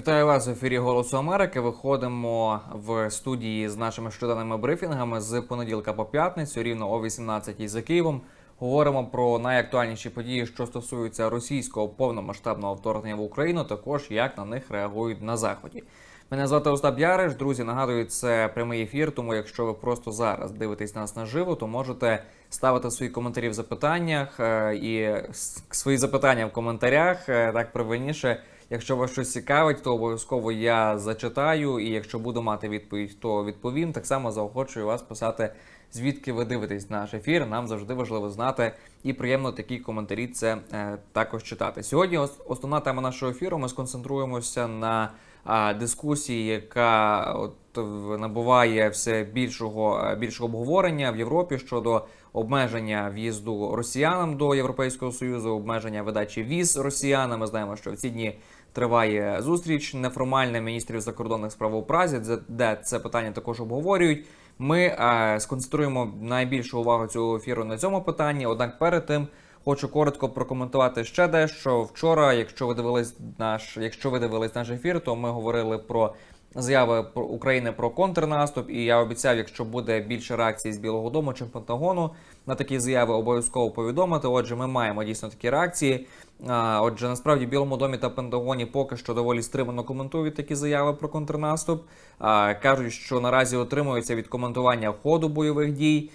Вітаю вас в ефірі Голосу Америки. Виходимо в студії з нашими щоденними брифінгами з понеділка по п'ятницю, рівно о 18 за Києвом. Говоримо про найактуальніші події, що стосуються російського повномасштабного вторгнення в Україну, також як на них реагують на заході. Мене звати Остап Яриш. Друзі, нагадую, це прямий ефір. Тому, якщо ви просто зараз дивитесь нас наживо, то можете ставити свої коментарі в запитаннях е, і свої запитання в коментарях. е, Так правильніше. Якщо вас щось цікавить, то обов'язково я зачитаю. І якщо буду мати відповідь, то відповім. Так само заохочую вас писати, звідки ви дивитесь наш ефір. Нам завжди важливо знати і приємно такі коментарі це е, також читати. Сьогодні основна тема нашого ефіру. Ми сконцентруємося на а, дискусії, яка от набуває все більшого е, більшого обговорення в Європі щодо обмеження в'їзду росіянам до Європейського союзу, обмеження видачі віз росіянам. Ми знаємо, що в ці дні триває зустріч неформальна міністрів закордонних справ у Празі, де- це питання також обговорюють. Ми е, сконцентруємо найбільшу увагу цього ефіру на цьому питанні. Однак перед тим хочу коротко прокоментувати ще дещо. Вчора, якщо ви дивились наш, якщо ви дивились наш ефір, то ми говорили про заяви України про контрнаступ. І я обіцяв, якщо буде більше реакцій з Білого Дому чи Пентагону на такі заяви, обов'язково повідомити. Отже, ми маємо дійсно такі реакції. Отже, насправді Білому домі та Пентагоні поки що доволі стримано коментують такі заяви про контрнаступ. Кажуть, що наразі отримуються від коментування ходу бойових дій.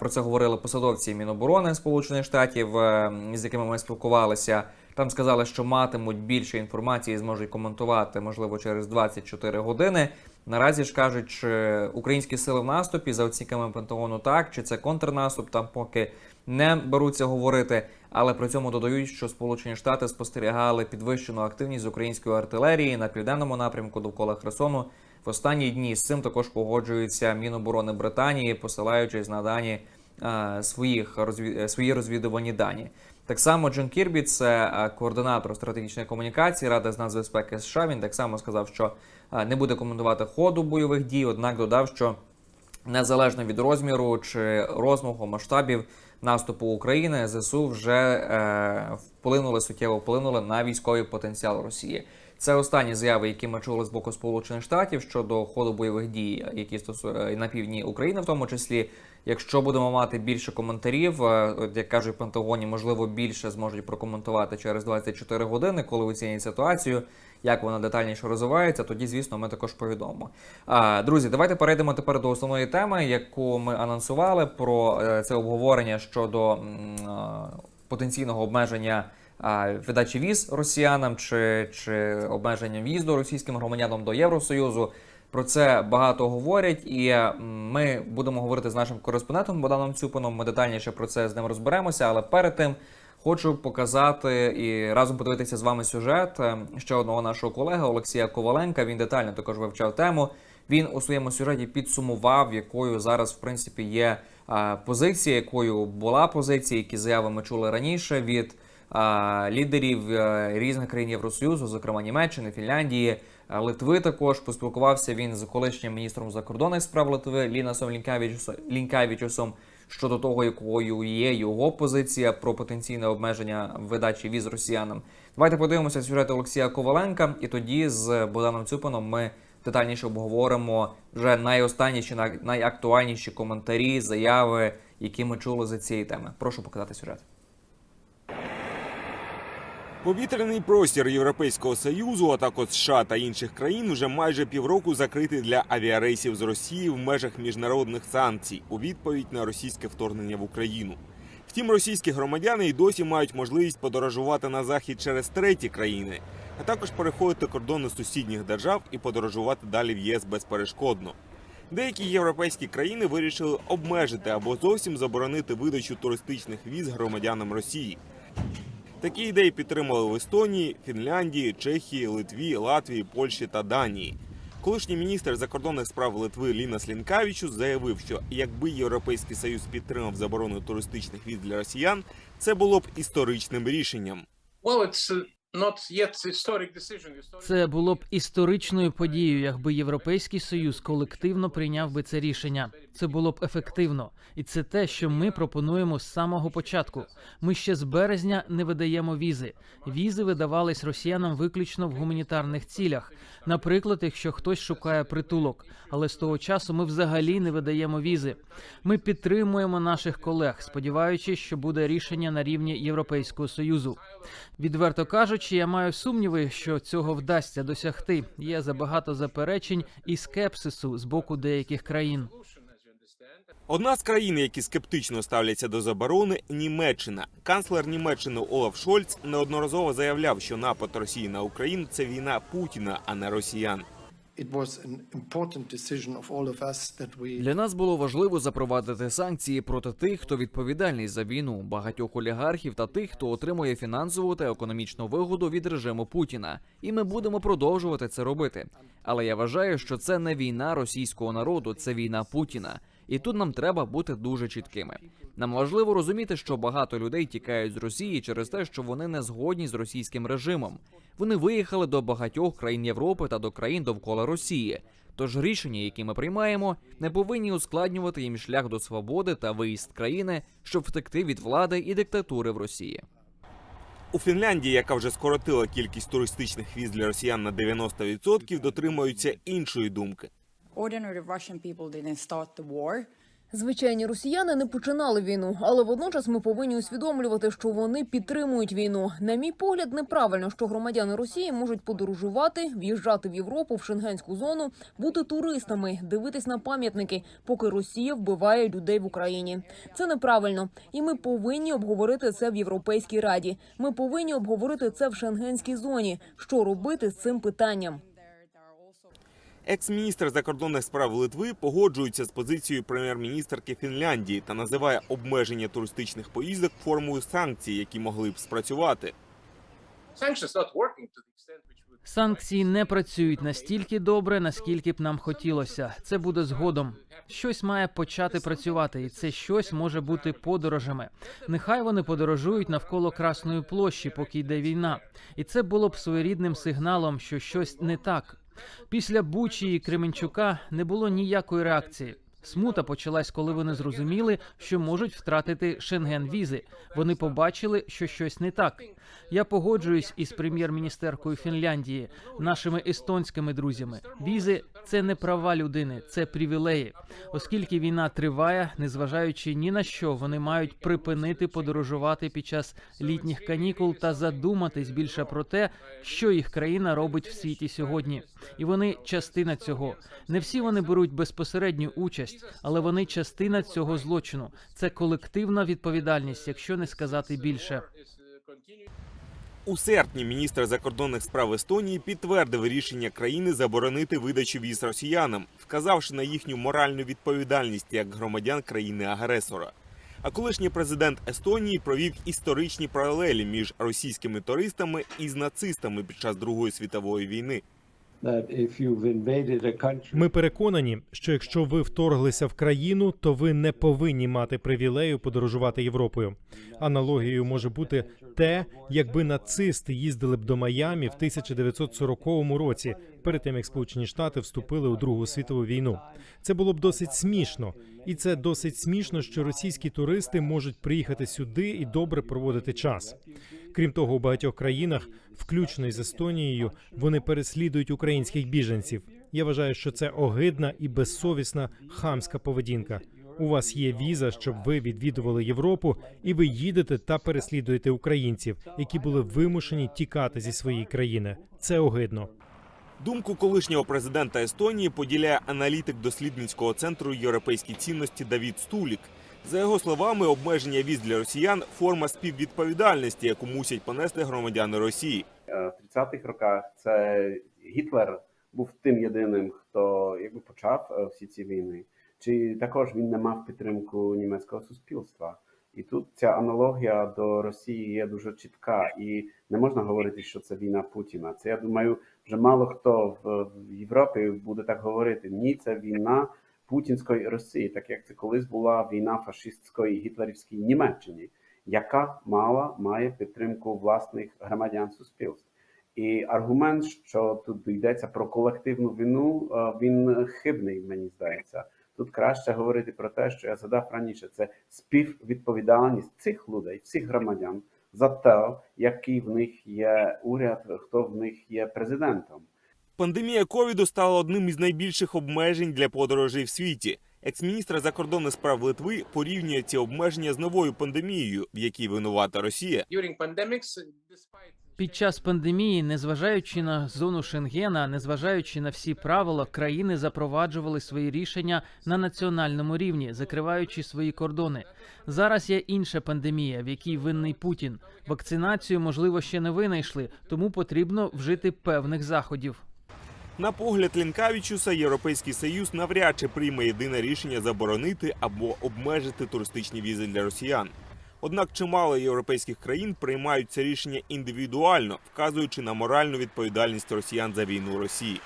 Про це говорили посадовці Міноборони Сполучених Штатів, е, з якими ми спілкувалися. Там сказали, що матимуть більше інформації, зможуть коментувати, можливо, через 24 години. Наразі ж кажуть, чи українські сили в наступі за оцінками Пентагону так, чи це контрнаступ, там поки не беруться говорити. Але при цьому додають, що Сполучені Штати спостерігали підвищену активність української артилерії на південному напрямку довкола Херсону. В останні дні з цим також погоджується Міноборони Британії, посилаючись на дані е, своїх розві... е, свої розвідувані дані. Так само Джон Кірбі, це е, координатор стратегічної комунікації Ради з нацбезпеки США. Він так само сказав, що е, не буде коментувати ходу бойових дій, однак додав, що незалежно від розміру чи розмаху масштабів наступу України, ЗСУ вже е, вплинули суттєво вплинули на військовий потенціал Росії. Це останні заяви, які ми чули з боку Сполучених Штатів щодо ходу бойових дій, які стосуються на півдні України, в тому числі. Якщо будемо мати більше коментарів, е, як кажуть в Пентагоні, можливо, більше зможуть прокоментувати через 24 години, коли оцінять ситуацію, як вона детальніше розвивається, тоді, звісно, ми також повідомимо. Друзі, давайте перейдемо тепер до основної теми, яку ми анонсували про е, це обговорення щодо потенційного обмеження. Видачі віз росіянам чи, чи обмеження в'їзду російським громадянам до Євросоюзу. Про це багато говорять, і ми будемо говорити з нашим кореспондентом Богданом Цюпином. Ми детальніше про це з ним розберемося. Але перед тим хочу показати і разом подивитися з вами сюжет е, ще одного нашого колеги Олексія Коваленка. Він детально також вивчав тему. Він у своєму сюжеті підсумував, якою зараз в принципі є е, позиція, якою була позиція, які заяви ми чули раніше від лідерів е, різних країн Євросоюзу, зокрема Німеччини, Фінляндії. е, Литви також поспілкувався він з колишнім міністром закордонних справ Литви Лінасом Лінкавічусом, щодо того, якою є його позиція про потенційне обмеження видачі віз росіянам. Давайте подивимося сюжет Олексія Коваленка, і тоді з Богданом Цюпином ми детальніше обговоримо вже найостанніші, най- найактуальніші коментарі, заяви, які ми чули за цієї теми. Прошу показати сюжет. Повітряний простір Європейського союзу, а також США та інших країн, вже майже півроку закритий для авіарейсів з Росії в межах міжнародних санкцій у відповідь на російське вторгнення в Україну. Втім, російські громадяни й досі мають можливість подорожувати на захід через треті країни, а також переходити кордони сусідніх держав і подорожувати далі в ЄС безперешкодно. Деякі європейські країни вирішили обмежити або зовсім заборонити видачу туристичних віз громадянам Росії. Такі ідеї підтримали в Естонії, Фінляндії, Чехії, Литві, Латвії, Польщі та Данії. Колишній міністр закордонних справ Литви Лінас Слінкавічу заявив, що якби Європейський Союз підтримав заборону туристичних віз для росіян, це було б історичним рішенням. Well, it's Це було б історичною подією, якби Європейський Союз колективно прийняв би це рішення. Це було б ефективно, і це те, що ми пропонуємо з самого початку. Ми ще з березня не видаємо візи. Візи видавались росіянам виключно в гуманітарних цілях. Наприклад, якщо хтось шукає притулок, але з того часу ми взагалі не видаємо візи. Ми підтримуємо наших колег, сподіваючись, що буде рішення на рівні Європейського союзу. Відверто кажучи, я маю сумніви, що цього вдасться досягти. Є забагато заперечень і скепсису з боку деяких країн. Одна з країн, які скептично ставляться до заборони, Німеччина. Канцлер Німеччини Олаф Шольц неодноразово заявляв, що напад Росії на Україну це війна Путіна, а не росіян. Для нас було важливо запровадити санкції проти тих, хто відповідальний за війну, багатьох олігархів та тих, хто отримує фінансову та економічну вигоду від режиму Путіна. І ми будемо продовжувати це робити. Але я вважаю, що це не війна російського народу, це війна Путіна. І тут нам треба бути дуже чіткими. Нам важливо розуміти, що багато людей тікають з Росії через те, що вони не згодні з російським режимом. Вони виїхали до багатьох країн Європи та до країн довкола Росії. Тож рішення, які ми приймаємо, не повинні ускладнювати їм шлях до свободи та виїзд країни, щоб втекти від влади і диктатури в Росії. У Фінляндії, яка вже скоротила кількість туристичних віз для росіян на 90%, дотримуються іншої думки. Ordinary Russian people didn't start the war. Звичайні росіяни не починали війну, але водночас ми повинні усвідомлювати, що вони підтримують війну. На мій погляд, неправильно, що громадяни Росії можуть подорожувати, в'їжджати в Європу в шенгенську зону, бути туристами, дивитись на пам'ятники, поки Росія вбиває людей в Україні. Це неправильно, і ми повинні обговорити це в Європейській раді. Ми повинні обговорити це в шенгенській зоні. Що робити з цим питанням? Екс-міністр закордонних справ Литви погоджується з позицією прем'єр-міністерки Фінляндії та називає обмеження туристичних поїздок формою санкцій, які могли б спрацювати. Санкції не працюють настільки добре, наскільки б нам хотілося. Це буде згодом. Щось має почати працювати, і це щось може бути подорожами. Нехай вони подорожують навколо Красної площі, поки йде війна, і це було б своєрідним сигналом, що щось не так. Після Бучі і Кременчука не було ніякої реакції. Смута почалась, коли вони зрозуміли, що можуть втратити шенген візи. Вони побачили, що щось не так. Я погоджуюсь із прем'єр-міністеркою Фінляндії, нашими естонськими друзями. Візи це не права людини, це привілеї. Оскільки війна триває, незважаючи ні на що, вони мають припинити подорожувати під час літніх канікул та задуматись більше про те, що їх країна робить в світі сьогодні. І вони частина цього. Не всі вони беруть безпосередню участь, але вони частина цього злочину. Це колективна відповідальність, якщо не сказати більше. У серпні міністр закордонних справ Естонії підтвердив рішення країни заборонити видачу віз росіянам, вказавши на їхню моральну відповідальність як громадян країни-агресора. А колишній президент Естонії провів історичні паралелі між російськими туристами і з нацистами під час Другої світової війни. Ми переконані, що якщо ви вторглися в країну, то ви не повинні мати привілею подорожувати Європою. Аналогією може бути те, якби нацисти їздили б до Майамі в 1940 році, перед тим як Сполучені Штати вступили у Другу світову війну. Це було б досить смішно, і це досить смішно, що російські туристи можуть приїхати сюди і добре проводити час. Крім того, у багатьох країнах, включно із Естонією, вони переслідують українських біженців. Я вважаю, що це огидна і безсовісна хамська поведінка. У вас є віза, щоб ви відвідували Європу, і ви їдете та переслідуєте українців, які були вимушені тікати зі своєї країни. Це огидно. Думку колишнього президента Естонії поділяє аналітик дослідницького центру європейські цінності Давід Стулік. За його словами, обмеження віз для росіян форма співвідповідальності, яку мусять понести громадяни Росії. Е, в 30-х роках це Гітлер був тим єдиним, хто якби почав е, всі ці війни. Чи також він не мав підтримку німецького суспільства? І тут ця аналогія до Росії є дуже чітка, і не можна говорити, що це війна Путіна. Це я думаю, вже мало хто в, Європі буде так говорити. Ні, це війна путінської Росії, так як це колись була війна фашистської гітлерівської Німеччини. яка мала має підтримку власних громадян суспільств. І аргумент, що тут йдеться про колективну вину, е, він хибний, мені здається. Тут краще говорити про те, що я задав раніше. Це співвідповідальність цих людей, всіх громадян за те, який в них є уряд, хто в них є президентом. Пандемія ковіду стала одним із найбільших обмежень для подорожей в світі. Екс-міністр закордонних справ Литви порівнює ці обмеження з новою пандемією, в якій винувата Росія. Під час пандемії, незважаючи на зону Шенгена, незважаючи на всі правила, країни запроваджували свої рішення на національному рівні, закриваючи свої кордони. Зараз є інша пандемія, в якій винний Путін. Вакцинацію можливо ще не винайшли, тому потрібно вжити певних заходів. На погляд Лінкавічуса, Європейський Союз навряд чи прийме єдине рішення заборонити або обмежити туристичні візи для росіян. Однак чимало європейських країн приймають це рішення індивідуально, вказуючи на моральну відповідальність росіян за війну Росії.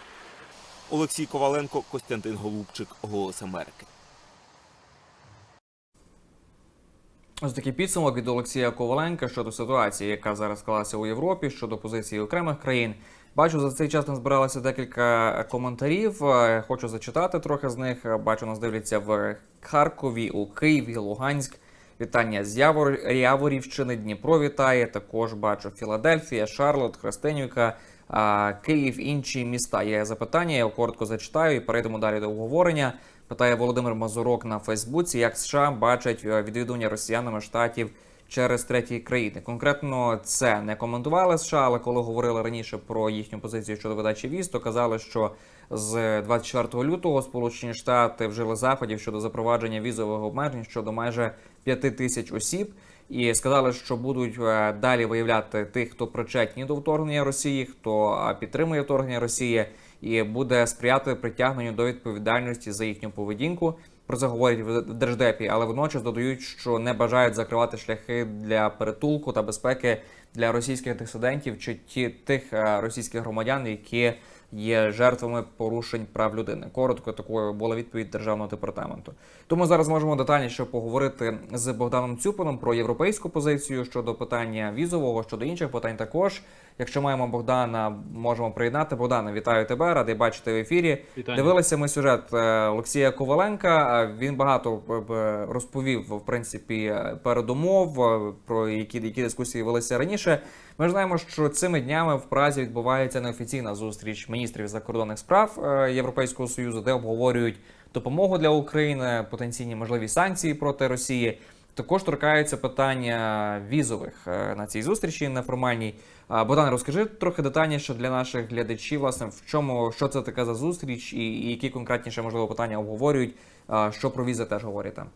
Олексій Коваленко, Костянтин Голубчик, Голос Америки. Ось такий підсумок від Олексія Коваленка щодо ситуації, яка зараз склалася у Європі, щодо позиції окремих країн. Бачу, за цей час назбиралося декілька коментарів. Е, Хочу зачитати трохи з них. Бачу, нас дивляться в Харкові, у Києві, Луганськ. Вітання з Явор... Яворівщини, Дніпро вітає. Також бачу Філадельфія, Шарлот, Хрестенівка, Київ, інші міста. Є запитання, я його коротко зачитаю і перейдемо далі до обговорення. Питає Володимир Мазурок на Фейсбуці, як США бачать е, відвідування росіянами штатів через треті країни. Конкретно це не коментували США, але коли говорили раніше про їхню позицію щодо видачі віз, то казали, що з 24 лютого Сполучені Штати вжили заходів щодо запровадження візових обмежень щодо майже 5 тисяч осіб. І сказали, що будуть е, далі виявляти тих, хто причетні до вторгнення Росії, хто підтримує вторгнення Росії, і буде сприяти притягненню до відповідальності за їхню поведінку. Про це говорять в держдепі, але водночас додають, що не бажають закривати шляхи для перетулку та безпеки для російських дисидентів чи ті тих е, російських громадян, які є жертвами порушень прав людини. Коротко такою була відповідь державного департаменту. Тому зараз можемо детальніше поговорити з Богданом Цюпаном про європейську позицію щодо питання візового, щодо інших питань. Також, якщо маємо Богдана, можемо приєднати. Богдане, вітаю тебе, радий бачити в ефірі. Вітання. Дивилися ми сюжет е, Олексія Коваленка. Е, Він багато е, розповів в принципі передумов про які, які дискусії велися раніше. Ми знаємо, що цими днями в Празі відбувається неофіційна зустріч міністрів закордонних справ е, Європейського союзу, де обговорюють допомогу для України, потенційні можливі санкції проти Росії. Також торкаються питання візових е, на цій зустрічі неформальній. Богдан, розкажи трохи детальніше для наших глядачів, власне, в чому що це таке за зустріч, і, і які конкретніше можливо питання обговорюють, що про візи теж говорять там.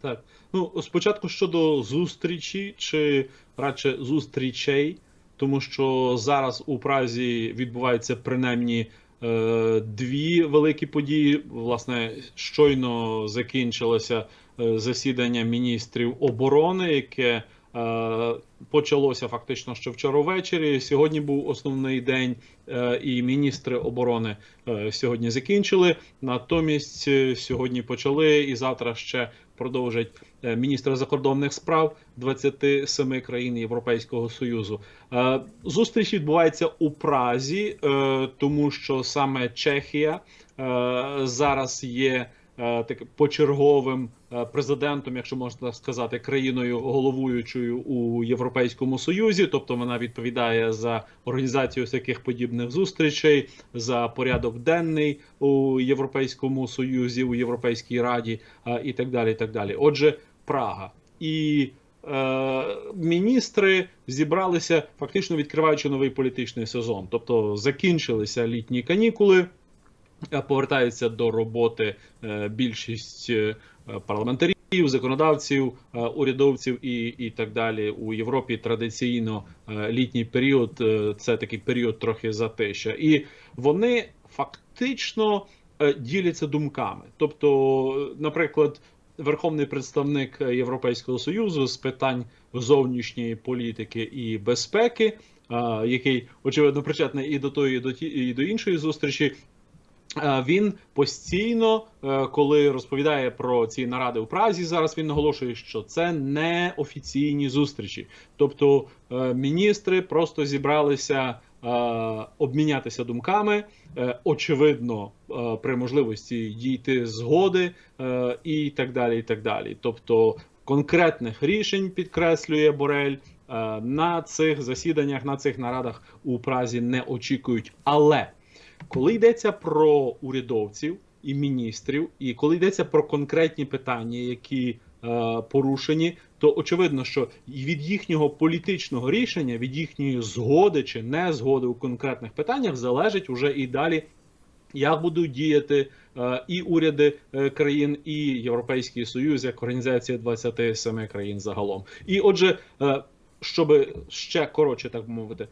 Так, ну спочатку щодо зустрічі, чи радше зустрічей, тому що зараз у Празі відбуваються принаймні е, дві великі події. Власне, щойно закінчилося е, засідання міністрів оборони, яке е, почалося фактично ще вчора ввечері. Сьогодні був основний день, і міністри оборони сьогодні закінчили. Натомість сьогодні почали і завтра ще продовжать е, міністри закордонних справ 27 країн Європейського союзу. Е, Зустріч відбувається у Празі, е, тому що саме Чехія зараз є так почерговим президентом, якщо можна сказати, країною головуючою у Європейському Союзі, тобто вона відповідає за організацію таких подібних зустрічей, за порядок денний у Європейському Союзі, у Європейській Раді і так далі. І так далі. Отже, Прага і е, міністри зібралися фактично відкриваючи новий політичний сезон, тобто закінчилися літні канікули. Повертаються до роботи е, більшість е, парламентарів, законодавців, е, урядовців і, і так далі. У Європі традиційно літній період це такий період трохи затища, і вони фактично діляться думками. Тобто, наприклад, верховний представник Європейського союзу з питань зовнішньої політики і безпеки, який очевидно причетний і до тої, і до ті, і до іншої зустрічі Він постійно, е, коли розповідає про ці наради у Празі, зараз він наголошує, що це не офіційні зустрічі. Тобто е, міністри просто зібралися обмінятися думками, е, очевидно, е, при можливості дійти згоди е, і так далі. і так далі. Тобто конкретних рішень підкреслює Борель. е, На цих засіданнях, на цих нарадах у Празі не очікують. Але коли йдеться про урядовців і міністрів, і коли йдеться про конкретні питання, які е, порушені, то очевидно, що від їхнього політичного рішення, від їхньої згоди чи не згоди у конкретних питаннях залежить уже і далі. Як будуть діяти е, і уряди е, країн, і Європейський Союз як організація 27 країн загалом. І отже, е, щоб ще коротше так мовити,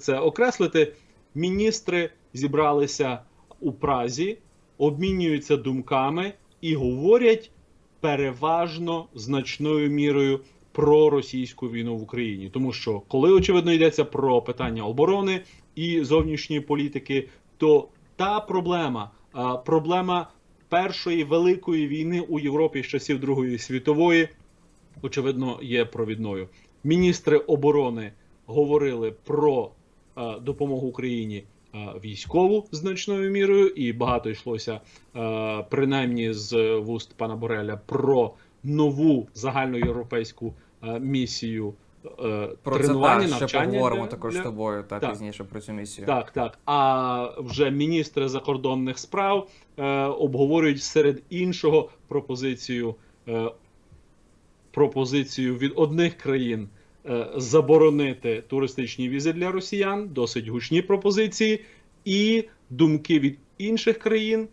це окреслити, міністри зібралися у Празі, обмінюються думками і говорять переважно значною мірою про російську війну в Україні, тому що коли очевидно йдеться про питання оборони і зовнішньої політики, то та проблема, проблема першої великої війни у Європі з часів Другої світової, очевидно, є провідною. Міністри оборони говорили про допомогу Україні військову значною мірою, і багато йшлося е, принаймні з вуст пана Бореля про нову загальноєвропейську е, місію е, Про це тренування, так, ще поговоримо для- також для- з тобою та Так. пізніше про цю місію. так, так. А вже міністри закордонних справ е, обговорюють серед іншого пропозицію, е, пропозицію від одних країн е, заборонити туристичні візи для росіян, досить гучні пропозиції, і думки від інших країн,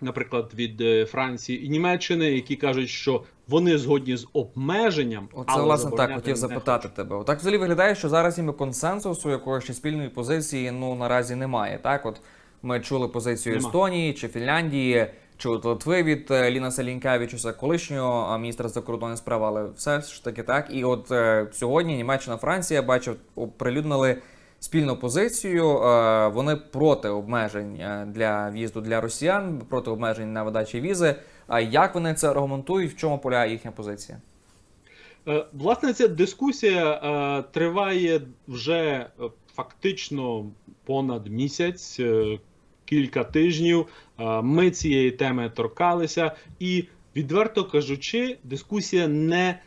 наприклад, від е, Франції і Німеччини, які кажуть, що вони згодні з обмеженням. Оце але власне так хотів запитати тебе. Отак взагалі виглядає, що зараз ніби консенсусу якоїсь ще спільної позиції ну наразі немає. Так, от ми чули позицію Нема. Естонії чи Фінляндії, чи от Литви від е, Ліна Селінкевичуса, колишнього міністра закордонних справ, але все ж таки так. І от е, сьогодні Німеччина, Франція бачив, оприлюднили спільну позицію. Е, вони проти обмежень для в'їзду для росіян, проти обмежень на видачі візи. А як вони це аргументують? В чому полягає їхня позиція? Власне, ця дискусія триває вже фактично понад місяць, кілька тижнів. Ми цієї теми торкалися, і відверто кажучи, дискусія не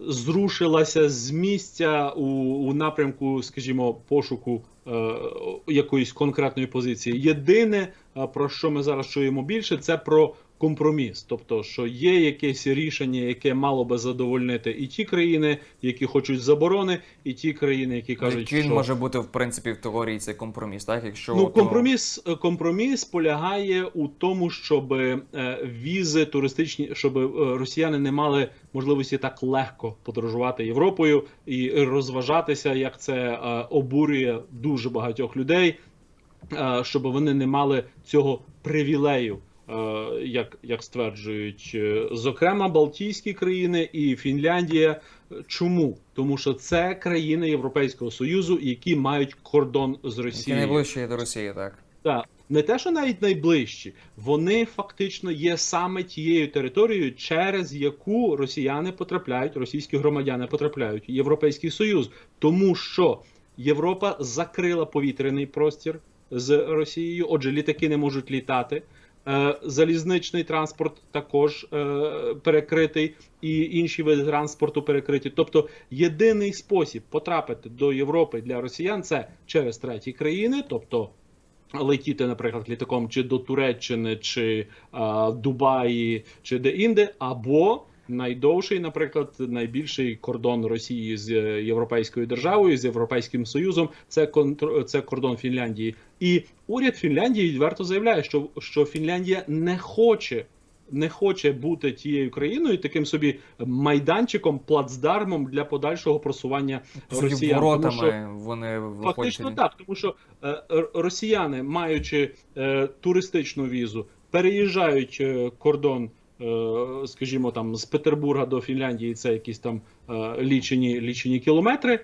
зрушилася з місця у, у напрямку, скажімо, пошуку е, якоїсь конкретної позиції. Єдине, про що ми зараз чуємо більше, це про компроміс, тобто, що є якесь рішення, яке мало би задовольнити і ті країни, які хочуть заборони, і ті країни, які кажуть, Він що може бути в принципі в теорії цей компроміс, так? Якщо Ну, компроміс, компроміс полягає у тому, щоб е, візи туристичні, щоб е, росіяни не мали можливості так легко подорожувати Європою і розважатися, як це е, обурює дуже багатьох людей, е, щоб вони не мали цього привілею. Е, Як, як стверджують, е, зокрема Балтійські країни і Фінляндія. Чому? Тому що це країни Європейського Союзу, які мають кордон з Росією. найближче є до Росії, так. Так, не те, що навіть найближчі, вони фактично є саме тією територією, через яку росіяни потрапляють, російські громадяни потрапляють в Європейський Союз, тому що Європа закрила повітряний простір з Росією. Отже, літаки не можуть літати. Е, Залізничний транспорт також е, перекритий, і інші види транспорту перекриті. Тобто, єдиний спосіб потрапити до Європи для росіян це через треті країни, тобто летіти, наприклад, літаком чи до Туреччини, чи а, Дубаї, чи де-інде, або найдовший, наприклад, найбільший кордон Росії з е, європейською державою, з Європейським Союзом, це контр... це кордон Фінляндії. І уряд Фінляндії відверто заявляє, що, що Фінляндія не хоче. Не хоче бути тією країною, таким собі майданчиком, плацдармом для подальшого просування суті, росіян. Тому воротами що- вони виходять. Фактично так, тому що е, росіяни, маючи е, туристичну візу, переїжджають е, кордон, скажімо, там з Петербурга до Фінляндії, це якісь там е, лічені, лічені кілометри.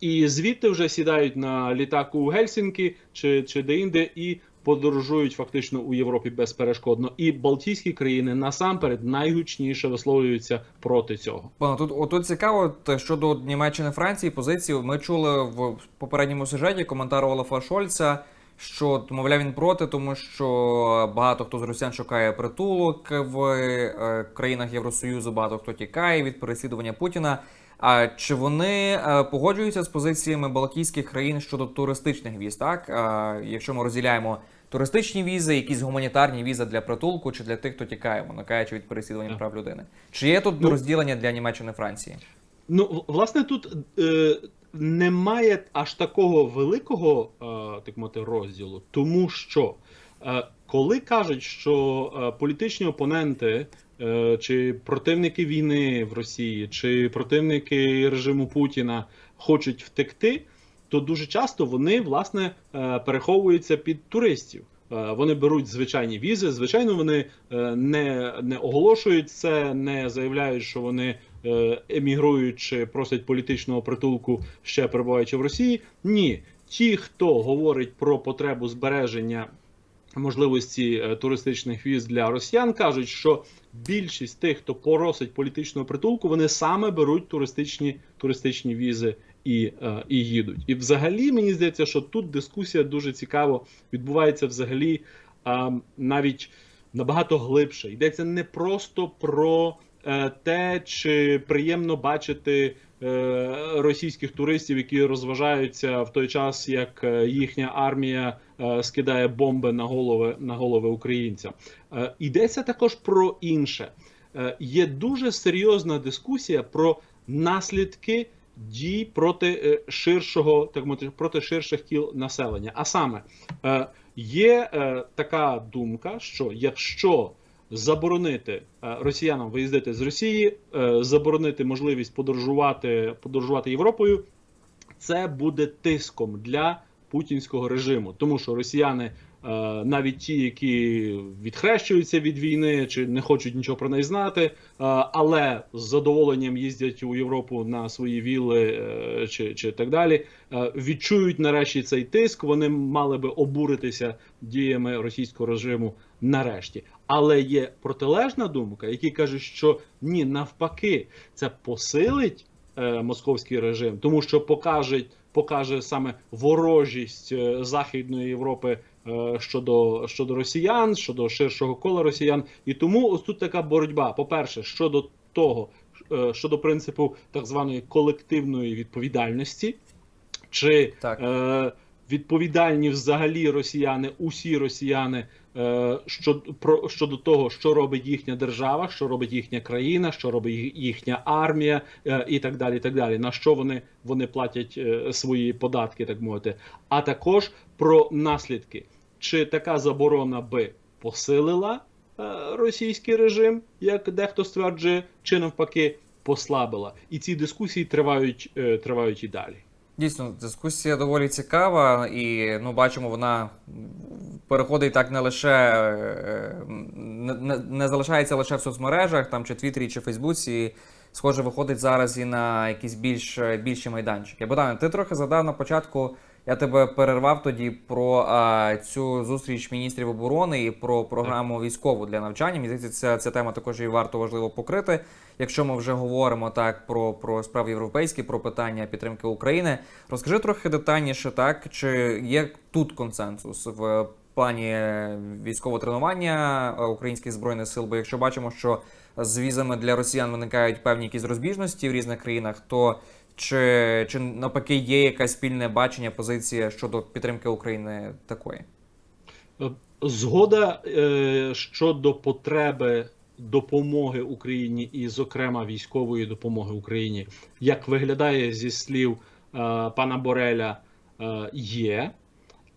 І звідти вже сідають на літак у Гельсінкі чи, чи де-інде і подорожують фактично у Європі безперешкодно, і Балтійські країни насамперед найгучніше висловлюються проти цього. Пане, тут отут цікаво те, щодо Німеччини Франції позицію. Ми чули в попередньому сюжеті коментар Олафа Шольца, що мовляв він проти, тому що багато хто з росіян шукає притулок в е, країнах Євросоюзу, багато хто тікає від переслідування Путіна. А чи вони е, погоджуються з позиціями Балтійських країн щодо туристичних віз? Так, якщо ми розділяємо туристичні візи, якісь гуманітарні візи для притулку чи для тих, хто тікає, уникаючи від переслідування прав людини? Чи є тут Ну, розділення для Німеччини Франції? Ну, власне, тут е, немає аж такого великого е, так мовити, розділу, тому що е, коли кажуть, що е, політичні опоненти чи противники війни в Росії, чи противники режиму Путіна хочуть втекти, то дуже часто вони власне переховуються під туристів. Вони беруть звичайні візи. Звичайно, вони не, не оголошують це, не заявляють, що вони е, емігрують просять політичного притулку ще перебуваючи в Росії. Ні, ті, хто говорить про потребу збереження можливості е, туристичних віз для росіян, кажуть, що більшість тих, хто просить політичного притулку, вони саме беруть туристичні туристичні візи і, е, і їдуть. І взагалі мені здається, що тут дискусія дуже цікаво відбувається взагалі навіть набагато глибше. Йдеться не просто про те, чи приємно бачити е, російських туристів, які розважаються в той час, як е, їхня армія е, скидає бомби на голови на голови українцям. Е, Йдеться також про інше. Е, Є дуже серйозна дискусія про наслідки дій проти е, ширшого, так мовити, проти ширших кіл населення. А саме е, є е, така думка, що якщо заборонити е, росіянам виїздити з Росії, е, заборонити можливість подорожувати, подорожувати Європою, це буде тиском для путінського режиму, тому що росіяни, е, навіть ті, які відхрещуються від війни чи не хочуть нічого про неї знати, але з задоволенням їздять у Європу на свої віли чи, чи так далі, відчують нарешті цей тиск. Вони мали би обуритися діями російського режиму нарешті. Але є протилежна думка, які кажуть, що ні, навпаки, це посилить е, московський режим, тому що покаже, покаже саме ворожість е, Західної Європи е, щодо, щодо росіян, щодо ширшого кола росіян. І тому ось тут така боротьба. По-перше, щодо того, е, щодо принципу так званої колективної відповідальності, чи Так. е, відповідальні взагалі росіяни, усі росіяни е, щодо, про, щодо того, що робить їхня держава, що робить їхня країна, що робить їхня армія е, і так далі. і так далі. На що вони, вони платять е, свої податки, так мовити, а також про наслідки, чи така заборона би посилила російський режим, як дехто стверджує, чи навпаки послабила. І ці дискусії тривають, тривають і далі. Дійсно, дискусія доволі цікава, і ну бачимо, вона переходить так не лише е, не, не, залишається лише в соцмережах, там чи Твіттері, чи Фейсбуці. Схоже, виходить зараз і на якісь більш більші майданчики. Богдане, ти трохи задав на початку. Я тебе перервав тоді про а, цю зустріч міністрів оборони і про програму військову для навчання. Мені здається, ця, ця тема також і варто важливо покрити. Якщо ми вже говоримо так про, про справи європейські, про питання підтримки України, розкажи трохи детальніше, так чи є тут консенсус в плані військового тренування е, українських збройних сил? Бо якщо бачимо, що з візами для росіян виникають певні якісь розбіжності в різних країнах, то чи, чи навпаки є якась спільне бачення, позиція щодо підтримки України такої? Згода е, щодо потреби допомоги Україні, і, зокрема, військової допомоги Україні, як виглядає зі слів е, пана Бореля, е, є.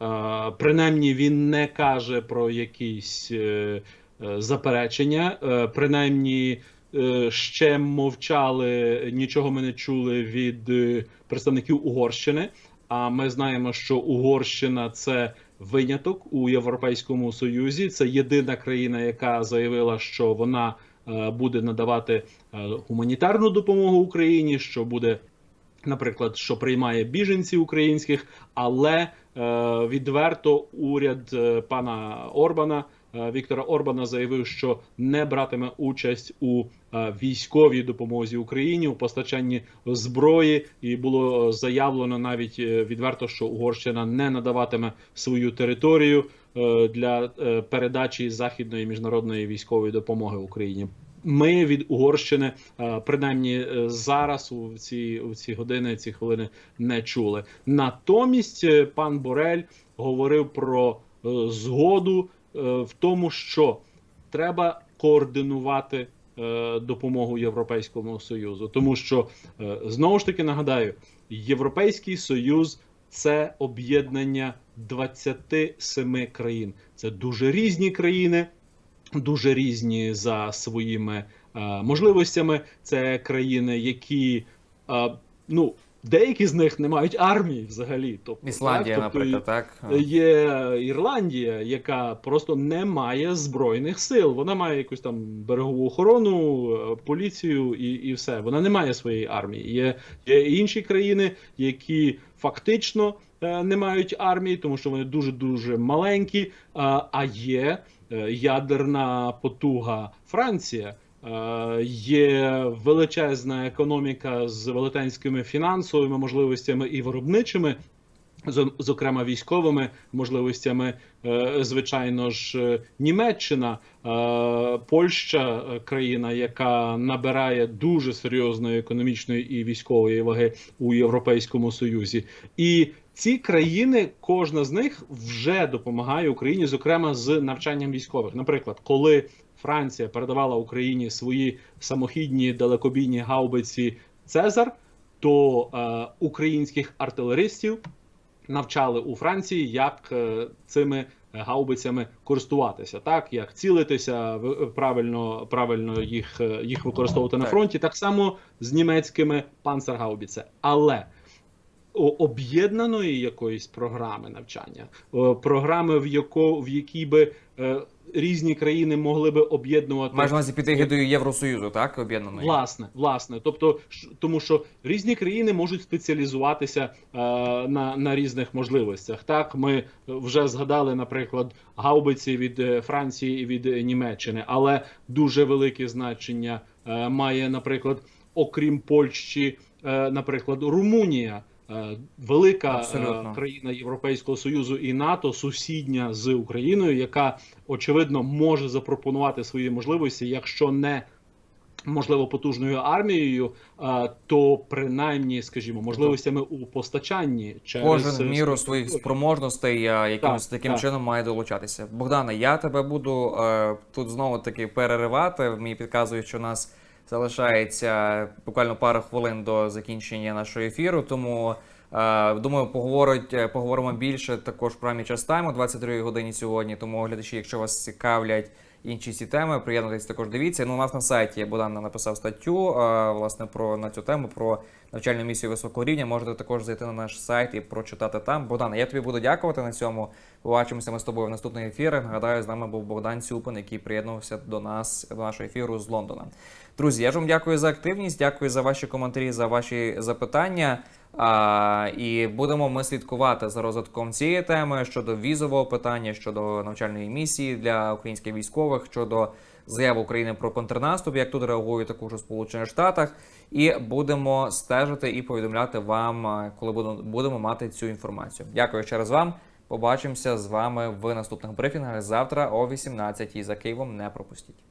Е, принаймні, він не каже про якісь е, е, заперечення. Е, принаймні, ще мовчали, нічого ми не чули від е, представників Угорщини. А ми знаємо, що Угорщина це виняток у Європейському Союзі. Це єдина країна, яка заявила, що вона е, буде надавати е, гуманітарну допомогу Україні, що буде, наприклад, що приймає біженців українських, але відверто уряд е, пана Орбана. Е, Віктора Орбана заявив, що не братиме участь у е, військовій допомозі Україні у постачанні зброї, і було заявлено навіть е, відверто, що Угорщина не надаватиме свою територію е, для е, передачі західної міжнародної військової допомоги Україні. Ми від Угорщини, е, принаймні е, зараз у ці у ці години, ці хвилини не чули. Натомість е, пан Борель говорив про е, згоду е, в тому, що треба координувати е, допомогу Європейському Союзу, тому що е, знову ж таки нагадаю, Європейський Союз це об'єднання 27 країн. Це дуже різні країни, дуже різні за своїми е, можливостями. Це країни, які е, ну. Деякі з них не мають армії взагалі. Тобто, Ісландія, так? Тобто, наприклад, так. Є Ірландія, яка просто не має збройних сил. Вона має якусь там берегову охорону, е, поліцію і, і все. Вона не має своєї армії. Є, є інші країни, які фактично е, не мають армії, тому що вони дуже дуже маленькі. А, є е, ядерна потуга Франція. Е, Є величезна економіка з велетенськими фінансовими можливостями і виробничими, зокрема військовими можливостями. Е, Звичайно ж, е, Німеччина, Польща, країна, яка набирає дуже серйозної економічної і військової ваги у Європейському Союзі, і ці країни, кожна з них вже допомагає Україні, зокрема з навчанням військових. Наприклад, коли Франція передавала Україні свої самохідні далекобійні гаубиці Цезар, то е, українських артилеристів навчали у Франції, як е, цими гаубицями користуватися, так як цілитися, правильно, правильно їх, е, їх використовувати на фронті, так само з німецькими панцергаубіце. Але об'єднаної якоїсь програми навчання, програми, в яко в якій би е, різні країни могли би об'єднувати Маєш на увазі під егідою Євросоюзу, так? Об'єднаної? Власне, власне, тобто, тому що різні країни можуть спеціалізуватися е, на, на різних можливостях. Так, ми вже згадали, наприклад, гаубиці від е, Франції і від Німеччини, але дуже велике значення е, має, наприклад, окрім Польщі, е, наприклад, Румунія. Е, Велика Абсолютно. е, країна Європейського союзу і НАТО, сусідня з Україною, яка очевидно може запропонувати свої можливості, якщо не можливо потужною армією, то принаймні, скажімо, можливостями у постачанні через Кожен е, міру своїх спроможностей якимось Так, таким так. чином має долучатися. Богдане, я тебе буду е, тут знову таки переривати. Мені підказують, що у нас залишається буквально пару хвилин до закінчення нашого ефіру. Тому е, думаю, поговорить, е, поговоримо більше також програмі час тайм о 22 годині сьогодні. Тому глядачі, якщо вас цікавлять. Інші ці теми приєднуйтесь також дивіться. Ну, у нас на сайті Богдан написав статтю е, власне про на цю тему про навчальну місію високого рівня. Можете також зайти на наш сайт і прочитати там. Богдан, я тобі буду дякувати на цьому. Побачимося ми з тобою в наступних ефірах. Нагадаю, з нами був Богдан Цюпин, який приєднувався до нас до нашого ефіру з Лондона. Друзі, я ж вам дякую за активність, дякую за ваші коментарі, за ваші запитання. А, і будемо ми слідкувати за розвитком цієї теми щодо візового питання, щодо навчальної місії для українських військових, щодо заяв України про контрнаступ, як тут реагують також у Сполучених Штатах. І будемо стежити і повідомляти вам, коли будемо, мати цю інформацію. Дякую ще раз вам. Побачимося з вами в наступних брифінгах завтра о 18 За Києвом не пропустіть.